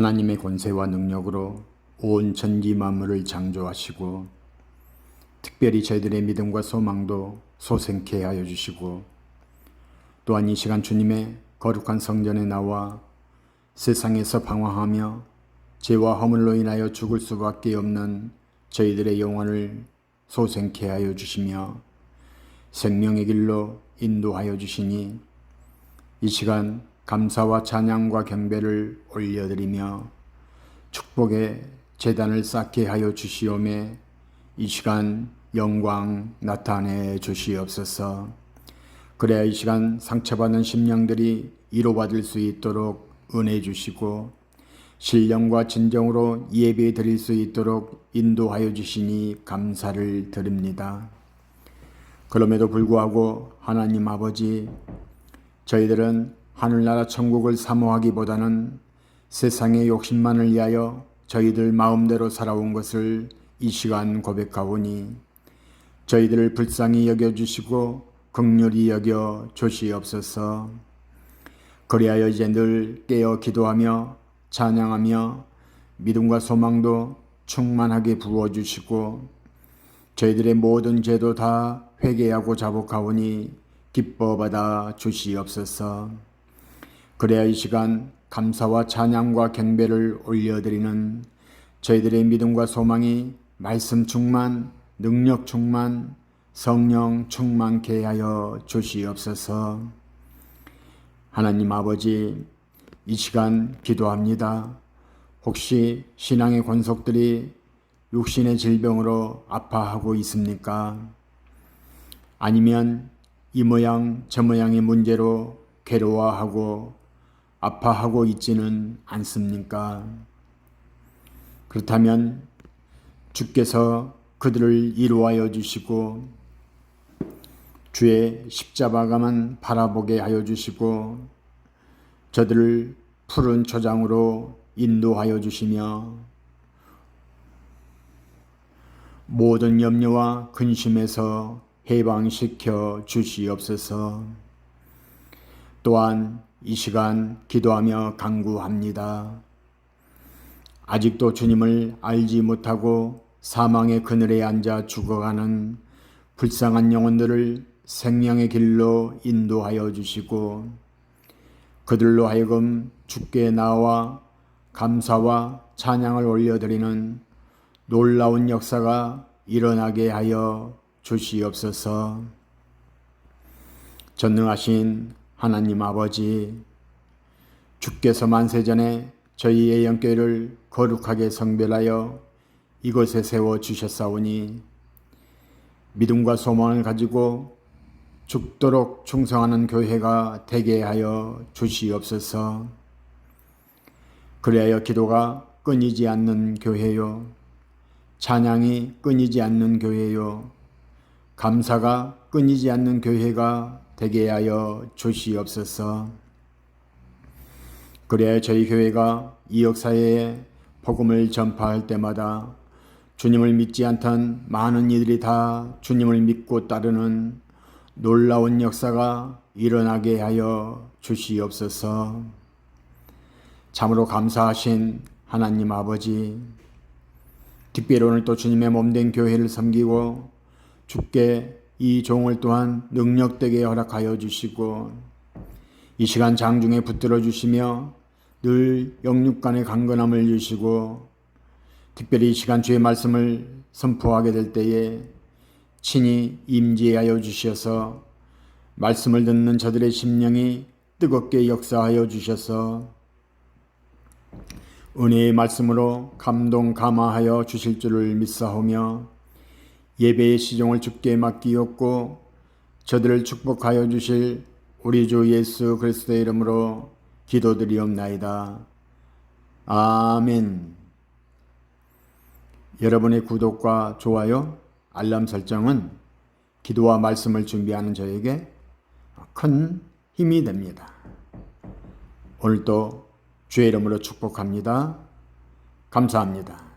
하나님의 권세와 능력으로 온 천지 만물을 창조하시고 특별히 저희들의 믿음과 소망도 소생케 하여 주시고 또한 이 시간 주님의 거룩한 성전에 나와 세상에서 방황하며 죄와 허물로 인하여 죽을 수밖에 없는 저희들의 영혼을 소생케 하여 주시며 생명의 길로 인도하여 주시니 이 시간 감사와 찬양과 경배를 올려드리며 축복의 재단을 쌓게 하여 주시오매 이 시간 영광 나타내 주시옵소서. 그래야 이 시간 상처받은 심령들이 위로받을 수 있도록 은혜 주시고 신령과 진정으로 예배 드릴 수 있도록 인도하여 주시니 감사를 드립니다. 그럼에도 불구하고 하나님 아버지 저희들은 하늘나라 천국을 사모하기보다는 세상의 욕심만을 위하여 저희들 마음대로 살아온 것을 이 시간 고백하오니 저희들을 불쌍히 여겨주시고 극률이 여겨 주시옵소서 그리하여 이제 늘 깨어 기도하며 찬양하며 믿음과 소망도 충만하게 부어주시고 저희들의 모든 죄도 다 회개하고 자복하오니 기뻐 받아 주시옵소서. 그래야 이 시간 감사와 찬양과 경배를 올려드리는 저희들의 믿음과 소망이 말씀 충만, 능력 충만, 성령 충만케 하여 주시옵소서. 하나님 아버지, 이 시간 기도합니다. 혹시 신앙의 권속들이 육신의 질병으로 아파하고 있습니까? 아니면 이 모양 저 모양의 문제로 괴로워하고 아파하고 있지는 않습니까? 그렇다면 주께서 그들을 이루하여 주시고 주의 십자가만 바라보게 하여 주시고 저들을 푸른 초장으로 인도하여 주시며 모든 염려와 근심에서 해방시켜 주시옵소서. 또한 이 시간 기도하며 강구합니다. 아직도 주님을 알지 못하고 사망의 그늘에 앉아 죽어가는 불쌍한 영혼들을 생명의 길로 인도하여 주시고 그들로 하여금 주께 나와 감사와 찬양을 올려드리는 놀라운 역사가 일어나게 하여 주시옵소서. 전능하신 하나님 아버지, 주께서 만세 전에 저희의 영교를 거룩하게 성별하여 이곳에 세워 주셨사오니 믿음과 소망을 가지고 죽도록 충성하는 교회가 되게 하여 주시옵소서. 그리하여 기도가 끊이지 않는 교회요. 찬양이 끊이지 않는 교회요. 감사가 끊이지 않는 교회가 되게 하여 주시옵소서. 그래야 저희 교회가 이 역사에 복음을 전파할 때마다 주님을 믿지 않던 많은 이들이 다 주님을 믿고 따르는 놀라운 역사가 일어나게 하여 주시옵소서. 참으로 감사하신 하나님 아버지, 특별히 오늘 또 주님의 몸된 교회를 섬기고 주께 이 종을 또한 능력되게 허락하여 주시고 이 시간 장중에 붙들어 주시며 늘 영육간의 강건함을 주시고 특별히 이 시간 주의 말씀을 선포하게 될 때에 친히 임재하여 주셔서 말씀을 듣는 저들의 심령이 뜨겁게 역사하여 주셔서 은혜의 말씀으로 감동 감화하여 주실 줄을 믿사오며 예배의 시종을 주께 맡기었고 저들을 축복하여 주실 우리 주 예수 그리스도의 이름으로 기도드리옵나이다. 아멘. 여러분의 구독과 좋아요, 알람 설정은 기도와 말씀을 준비하는 저에게 큰 힘이 됩니다. 오늘도 주의 이름으로 축복합니다. 감사합니다.